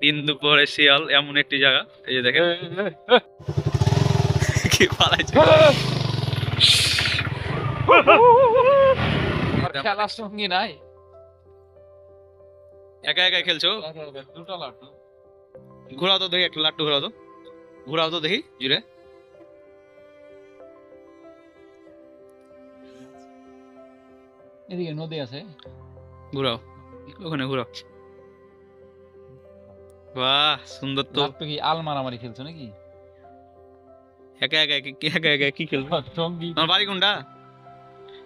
তিন দুপুরে শিয়াল এমন একটি জায়গা। এই যে দেখেন। কি পালাইছে খেলার সঙ্গী নাই। একা একা খেলছো? দুটো লাড্ডু। ঘোরাও তো দেখি একটা লাট্টু ঘোরাও তো। ঘোরাও তো দেখি জুড়ে। এদিকে নদী আছে। ঘোরাও। ওখানে ঘোরাও। বাহ সুন্দর তো। লাড্ডু কি আল মারামারি খেলছো নাকি? একা একা কি কি- একা একা কি খেলব? সঙ্গী। আমার বাড়ি কোনটা?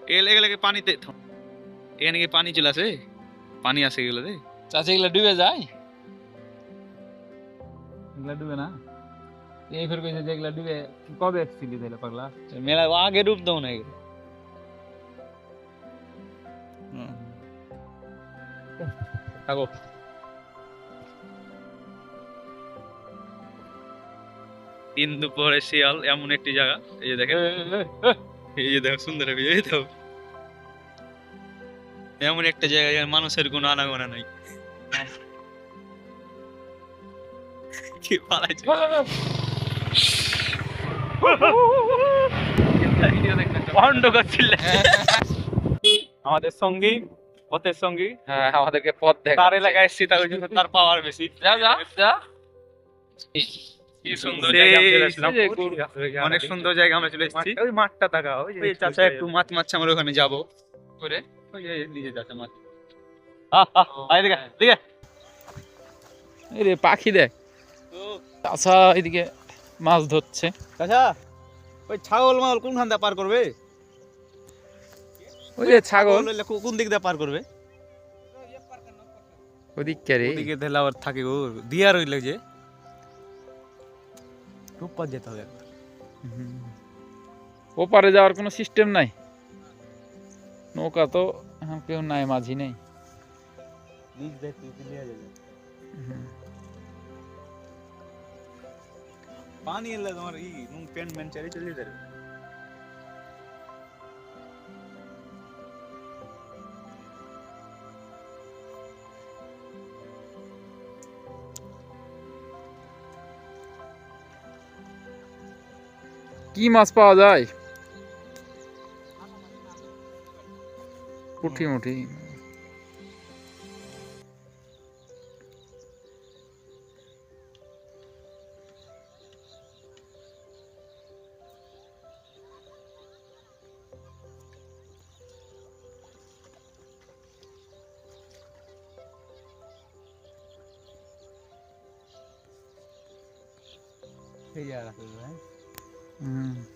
এগুলো কি পানিতে এখানে কি পানি চলে আসে? পানি আসে এগুলোতে চাচা এগুলা ডুবে যায়? এগুলা ডুবে না? এই ফের কইছে যে এগুলা ডুবে কবে এসেছিলি তাহলে পাগলা? মেলা আগে ডুব দাও না এগুলো। থাকো। তিন দুপুরে শিয়াল এমন একটি জায়গা। এই যে দেখেন। এই যে দেখো সুন্দর এই দেখো এমন একটা জায়গায় মানুষের কোনো আনাগোনা নাই। কি পালাইছে? পন্ড করছিল আমাদের সঙ্গী পথের সঙ্গী। হ্যাঁ আমাদেরকে পথ দেখ তার এলাকায় এসছি তার জন্য তার পাওয়ার বেশি। যা যা যা। কি সুন্দর জায়গা আমরা চলে আসলাম। অনেক সুন্দর জায়গা আমরা চলে এসেছি। ওই মাঠটা তাকাও ওই চাচা একটু মাছ মাছ আমরা ওখানে যাব। করে? ওই নিজে চাচা মাছ। রে পাখি দেখ। চাচা এদিকে মাছ ধরছে। চাচা ওই ছাগল মাল কোনখান দিয়ে পার করবে? ওই যে ছাগল। কোন দিক দিয়ে পার করবে? ওদিক কে রে ওদিকে আবার থাকে ও দিয়ার হইলে যে। রূপপাত যেতে হবে একবার। ওপারে যাওয়ার কোনো সিস্টেম নাই? নৌকা তো এখন কেউ নাই মাঝি নেই। পানি এলে তোমার ই নুন প্যান্ট ম্যান চালিয়ে চলে যাবে। কি মাছ পাওয়া যায় পুঠি মুঠি সেই জায়গা হ্যাঁ 嗯。